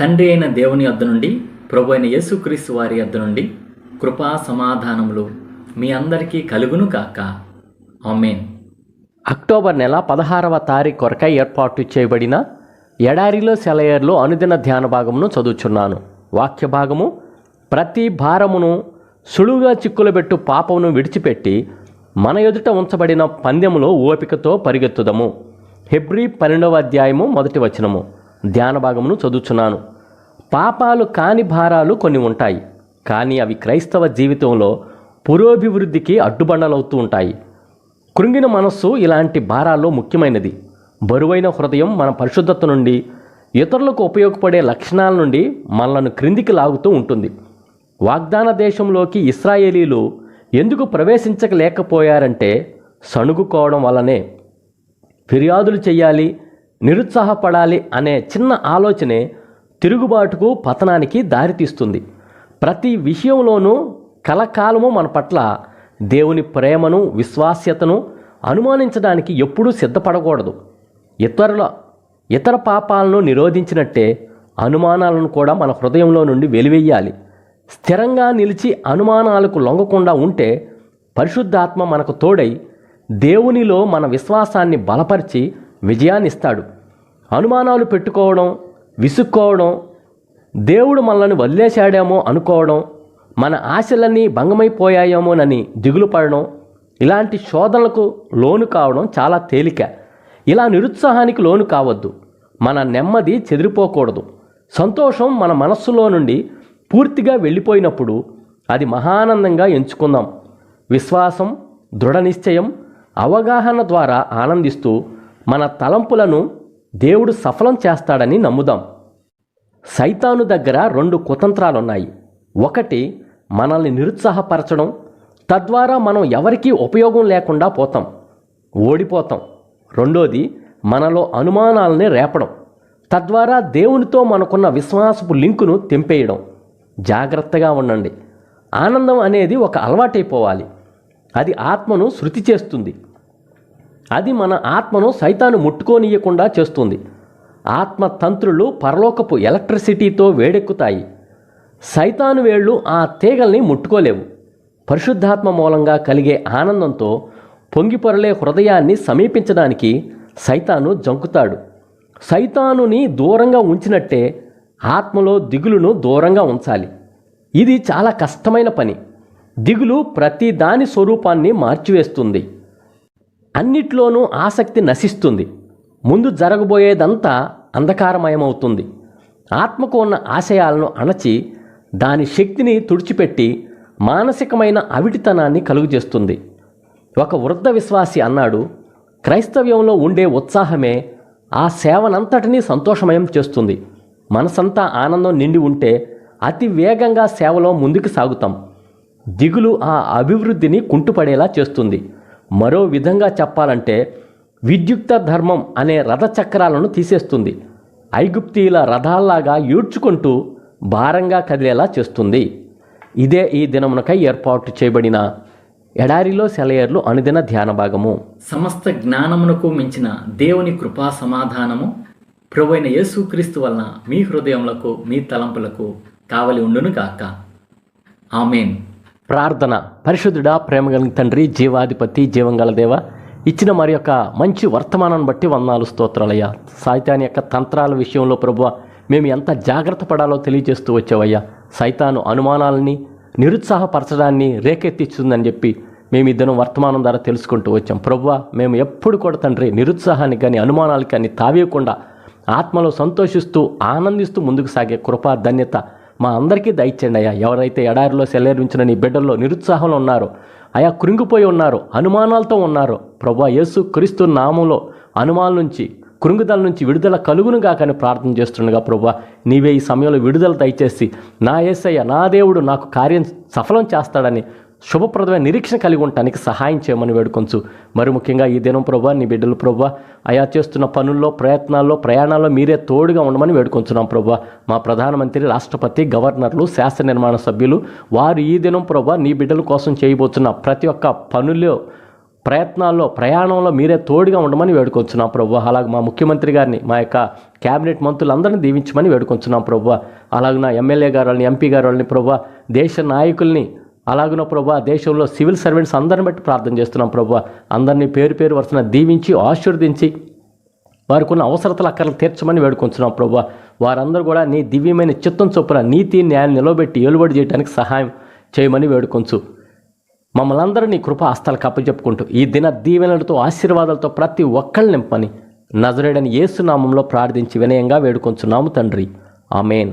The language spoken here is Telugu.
తండ్రి అయిన దేవుని వద్ద నుండి ప్రభు అయిన యేసుక్రీస్తు వారి వద్ద నుండి కృపా సమాధానములు మీ అందరికీ కలుగును కాక ఆమెన్. అక్టోబర్ నెల పదహారవ తారీఖు కొరకై ఏర్పాటు చేయబడిన ఎడారిలో సెలయర్లో అనుదిన ధ్యాన భాగమును చదువుచున్నాను. వాక్య భాగము ప్రతి భారమును సులువుగా చిక్కులబెట్టు పాపమును విడిచిపెట్టి మన ఎదుట ఉంచబడిన పందెములో ఓపికతో పరిగెత్తుదము. హెబ్రీ పన్నెండవ అధ్యాయము మొదటి వచనము. ధ్యాన భాగమును చదువుచున్నాను. పాపాలు కాని భారాలు కొన్ని ఉంటాయి కానీ అవి క్రైస్తవ జీవితంలో పురోభివృద్ధికి అడ్డుబండలవుతూ ఉంటాయి. కృంగిన మనస్సు ఇలాంటి భారాల్లో ముఖ్యమైనది. బరువైన హృదయం మన పరిశుద్ధత నుండి ఇతరులకు ఉపయోగపడే లక్షణాల నుండి మనలను క్రిందికి లాగుతూ ఉంటుంది. వాగ్దాన దేశంలోకి ఇస్రాయేలీలు ఎందుకు ప్రవేశించకలేకపోయారంటే సణుగుకోవడం వల్లనే. ఫిర్యాదులు చేయాలి నిరుత్సాహపడాలి అనే చిన్న ఆలోచనే తిరుగుబాటుకు పతనానికి దారితీస్తుంది. ప్రతి విషయంలోనూ కలకాలము మన పట్ల దేవుని ప్రేమను విశ్వాస్యతను అనుమానించడానికి ఎప్పుడూ సిద్ధపడకూడదు. ఇతరుల ఇతర పాపాలను నిరోధించినట్టే అనుమానాలను కూడా మన హృదయంలో నుండి వెలివేయాలి. స్థిరంగా నిలిచి అనుమానాలకు లొంగకుండా ఉంటే పరిశుద్ధాత్మ మనకు తోడై దేవునిలో మన విశ్వాసాన్ని బలపరిచి విజయాన్ని ఇస్తాడు అనుమానాలు పెట్టుకోవడం విసుక్కోవడం దేవుడు మనల్ని వదిలేశాడేమో అనుకోవడం మన ఆశలన్నీ భంగమైపోయాయేమోనని దిగులు పడడం ఇలాంటి శోధనలకు లోను కావడం చాలా తేలిక. ఇలా నిరుత్సాహానికి లోను కావద్దు. మన నెమ్మది చెదిరిపోకూడదు. సంతోషం మన మనస్సులో నుండి పూర్తిగా వెళ్ళిపోయినప్పుడు అది మహానందంగా ఎంచుకుందాం. విశ్వాసం దృఢ నిశ్చయం అవగాహన ద్వారా ఆనందిస్తూ మన తలంపులను దేవుడు సఫలం చేస్తాడని నమ్ముదాం. సైతాను దగ్గర రెండు కుతంత్రాలున్నాయి. ఒకటి మనల్ని నిరుత్సాహపరచడం. తద్వారా మనం ఎవరికీ ఉపయోగం లేకుండా పోతాం. ఓడిపోతాం. రెండోది మనలో అనుమానాలని రేపడం. తద్వారా దేవునితో మనకున్న విశ్వాసపు లింకును తెంపేయడం. జాగ్రత్తగా ఉండండి. ఆనందం అనేది ఒక అలవాటైపోవాలి. అది ఆత్మను శృతి చేస్తుంది. అది మన ఆత్మను సైతాను ముట్టుకోనీయకుండా చేస్తుంది. ఆత్మ తంత్రులు పరలోకపు ఎలక్ట్రిసిటీతో వేడెక్కుతాయి. సైతాను వేళ్ళు ఆ తీగల్ని ముట్టుకోలేవు. పరిశుద్ధాత్మ మూలంగా కలిగే ఆనందంతో పొంగిపొరలే హృదయాన్ని సమీపించడానికి సైతాను జంకుతాడు. సైతానుని దూరంగా ఉంచినట్టే ఆత్మలో దిగులును దూరంగా ఉంచాలి. ఇది చాలా కష్టమైన పని. దిగులు ప్రతి దాని స్వరూపాన్ని మార్చివేస్తుంది. అన్నిట్లోనూ ఆసక్తి నశిస్తుంది. ముందు జరగబోయేదంతా అంధకారమయమవుతుంది. ఆత్మకు ఉన్న ఆశయాలను అణచి దాని శక్తిని తుడిచిపెట్టి మానసికమైన అవిటితనాన్ని కలుగజేస్తుంది. ఒక వృద్ధ విశ్వాసి అన్నాడు క్రైస్తవ్యంలో ఉండే ఉత్సాహమే ఆ సేవనంతటినీ సంతోషమయం చేస్తుంది. మనసంతా ఆనందం నిండి ఉంటే అతి వేగంగా సేవలో ముందుకు సాగుతాం. దిగులు ఆ అభివృద్ధిని కుంటుపడేలా చేస్తుంది. మరో విధంగా చెప్పాలంటే విద్యుక్త ధర్మం అనే రథచక్రాలను తీసేస్తుంది. ఐగుప్తీల రథాల్లాగా ఈడ్చుకుంటూ భారంగా కదిలేలా చేస్తుంది. ఇదే ఈ దినమునకై ఏర్పాటు చేయబడిన ఎడారిలో సెలయర్లు అనుదిన ధ్యాన భాగము. సమస్త జ్ఞానమునకు మించిన దేవుని కృపా సమాధానము ప్రభువైన యేసుక్రీస్తు వలన మీ హృదయములకు మీ తలంపులకు కావలి ఉండును గాక ఆమెన్. ప్రార్థన. పరిశుద్ధుడా ప్రేమ కలిగిన తండ్రి జీవాధిపతి జీవంగల దేవ ఇచ్చిన మరి యొక్క మంచి వర్తమానాన్ని బట్టి వందాలు స్తోత్రాలయ్యా. సాహిత్యాన్ని యొక్క తంత్రాల విషయంలో ప్రభువ మేము ఎంత జాగ్రత్త పడాలో తెలియజేస్తూ వచ్చావయ్యా. సైతాను అనుమానాలని నిరుత్సాహపరచడాన్ని రేకెత్తిస్తుందని చెప్పి మేము ఇద్దరు వర్తమానం ద్వారా తెలుసుకుంటూ వచ్చాం. ప్రభువ మేము ఎప్పుడు కూడా తండ్రి నిరుత్సాహానికి కానీ అనుమానాలకి కానీ తావేయకుండా ఆత్మలో సంతోషిస్తూ ఆనందిస్తూ ముందుకు సాగే కృపా ధన్యత మా అందరికీ దయచేయండి అయ్యా. ఎవరైతే ఎడారిలో సెలరించిన నీ బిడ్డల్లో నిరుత్సాహంలో ఉన్నారో అయా కృంగిపోయి ఉన్నారు అనుమానాలతో ఉన్నారు ప్రభా యేసు క్రీస్తు నామంలో అనుమానం నుంచి కృంగుదల నుంచి విడుదల కలుగును కాకని ప్రార్థన చేస్తుండగా ప్రభా నీవే ఈ సమయంలో విడుదల దయచేసి నా ఏసయ్య నా దేవుడు నాకు కార్యం సఫలం చేస్తాడని శుభప్రదమైన నిరీక్షణ కలిగి ఉండటానికి సహాయం చేయమని వేడుకొంచు. మరి ముఖ్యంగా ఈ దినం ప్రభా నీ బిడ్డలు ప్రభా అయా చేస్తున్న పనుల్లో ప్రయత్నాల్లో ప్రయాణాల్లో మీరే తోడుగా ఉండమని వేడుకొంచున్నాం ప్రభా. మా ప్రధానమంత్రి రాష్ట్రపతి గవర్నర్లు శాస్త్ర నిర్మాణ సభ్యులు వారు ఈ దినం ప్రభా నీ బిడ్డల కోసం చేయబోతున్న ప్రతి ఒక్క పనుల్లో ప్రయత్నాల్లో ప్రయాణంలో మీరే తోడుగా ఉండమని వేడుకొంచున్నాం ప్రభు. అలాగే మా ముఖ్యమంత్రి గారిని మా యొక్క క్యాబినెట్ మంత్రులందరినీ దీవించమని వేడుకొంచున్నాం ప్రభు. అలాగే ఎమ్మెల్యే గారు వాళ్ళని ఎంపీ గారు వాళ్ళని ప్రభు దేశ నాయకుల్ని అలాగున ప్రభా దేశంలో సివిల్ సర్వెంట్స్ అందరిని బట్టి ప్రార్థన చేస్తున్నాం ప్రభా. అందరినీ పేరు పేరు వరుసన దీవించి ఆశీర్వదించి వారికి ఉన్న అవసరతలు అక్కర్లు తీర్చమని వేడుకొంచున్నాం ప్రభా. వారందరూ కూడా నీ దివ్యమైన చిత్తం చొప్పున నీతి న్యాయాన్ని నిలబెట్టి ఏలుబడి చేయడానికి సహాయం చేయమని వేడుకొంచు. మమ్మల్ని అందరూ నీ కృప హస్తాలకు అప్పచెప్పుకుంటూ ఈ దిన దీవెనలతో ఆశీర్వాదాలతో ప్రతి ఒక్కళ్ళు నింపని నజరేడని ఏసునామంలో ప్రార్థించి వినయంగా వేడుకొంచున్నాము తండ్రి. ఆమెన్.